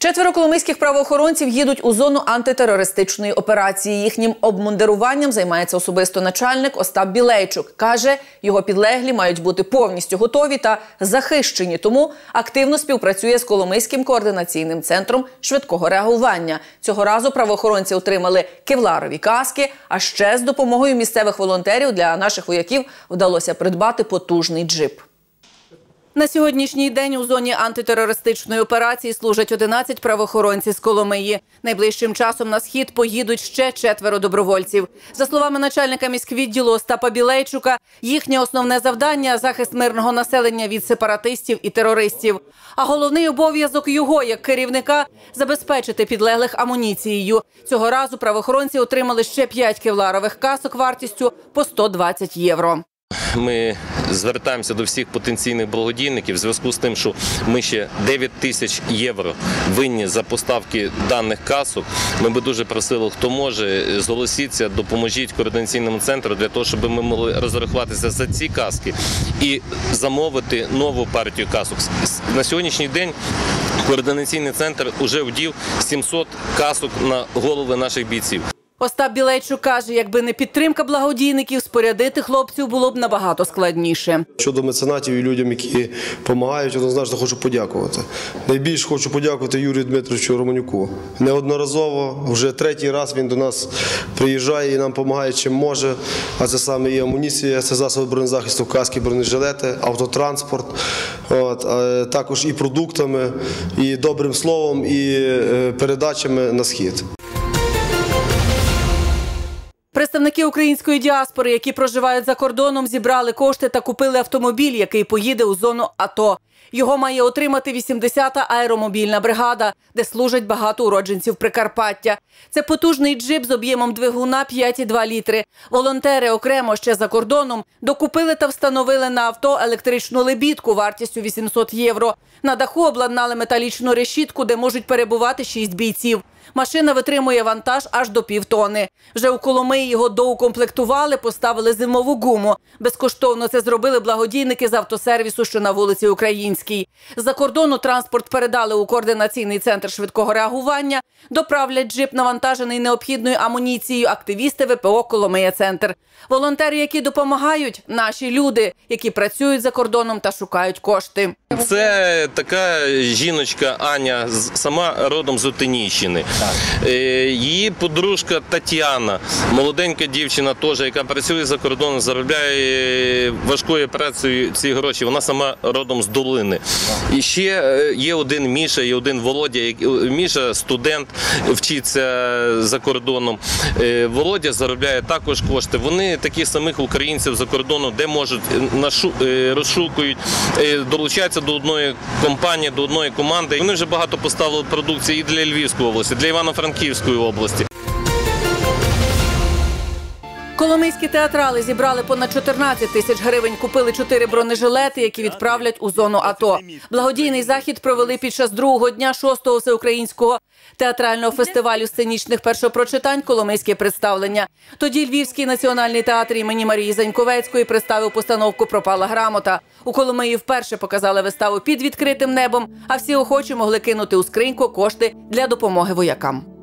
Четверо коломийських правоохоронців їдуть у зону антитерористичної операції. Їхнім обмундируванням займається особисто начальник Остап Білейчук. Каже, його підлеглі мають бути повністю готові та захищені. Тому активно співпрацює з Коломийським координаційним центром швидкого реагування. Цього разу правоохоронці отримали кевларові каски. А ще з допомогою місцевих волонтерів для наших вояків вдалося придбати потужний джип. На сьогоднішній день у зоні антитерористичної операції служать 11 правоохоронців з Коломиї. Найближчим часом на схід поїдуть ще четверо добровольців. За словами начальника міськвідділу Остапа Білейчука, їхнє основне завдання захист мирного населення від сепаратистів і терористів. А головний обов'язок його як керівника забезпечити підлеглих амуніцією. Цього разу правоохоронці отримали ще 5 кевларових касок вартістю по 120 євро. Ми звертаємося до всіх потенційних благодійників в зв'язку з тим, що ми ще 9 тисяч євро винні за поставки даних касок. Ми би дуже просили, хто може, зголосіться, допоможіть координаційному центру для того, щоб ми могли розрахуватися за ці каски і замовити нову партію касок. На сьогоднішній день. Координаційний центр вже вдів 700 касок на голови наших бійців. Остап Білейчук каже, якби не підтримка благодійників, спорядити хлопців було б набагато складніше. Щодо меценатів і людям, які допомагають, однозначно хочу подякувати. Найбільш хочу подякувати Юрію Дмитровичу Романюку. Неодноразово, вже третій раз він до нас приїжджає і нам допомагає чим може. А це саме і амуніція, це засоби бронезахисту, каски, бронежилети, автотранспорт, От, а також і продуктами, і добрим словом, і е, передачами на схід. Представники української діаспори, які проживають за кордоном, зібрали кошти та купили автомобіль, який поїде у зону АТО. Його має отримати 80-та аеромобільна бригада, де служать багато уродженців Прикарпаття. Це потужний джип з об'ємом двигуна 5,2 літри. Волонтери окремо ще за кордоном докупили та встановили на авто електричну лебідку вартістю 800 євро. На даху обладнали металічну решітку, де можуть перебувати 6 бійців. Машина витримує вантаж аж до півтони. Вже у Коломиї його доукомплектували, поставили зимову гуму. Безкоштовно це зробили благодійники з автосервісу, що на вулиці Українській. За кордону транспорт передали у координаційний центр швидкого реагування. Доправлять джип навантажений необхідною амуніцією. Активісти ВПО Коломия Центр. Волонтери, які допомагають, наші люди, які працюють за кордоном та шукають кошти. Це така жіночка Аня, сама родом з Отинійщини. Е, її подружка Тетяна, молоденька дівчина, теж, яка працює за кордоном, заробляє важкою працею ці гроші. Вона сама родом з долини. І ще е, є один Міша, є один Володя. Міша студент, вчиться за кордоном. Е, Володя заробляє також кошти. Вони таких самих українців за кордоном, де можуть розшукують, долучаються до одної компанії, до одної команди. Вони вже багато поставили продукції і для Львівської області, для Івано-Франківської області. Коломийські театрали зібрали понад 14 тисяч гривень. Купили чотири бронежилети, які відправлять у зону АТО. Благодійний захід провели під час другого дня шостого всеукраїнського театрального фестивалю сценічних першопрочитань Коломийське представлення. Тоді Львівський національний театр імені Марії Заньковецької представив постановку Пропала грамота. У Коломиї вперше показали виставу під відкритим небом. А всі охочі могли кинути у скриньку кошти для допомоги воякам.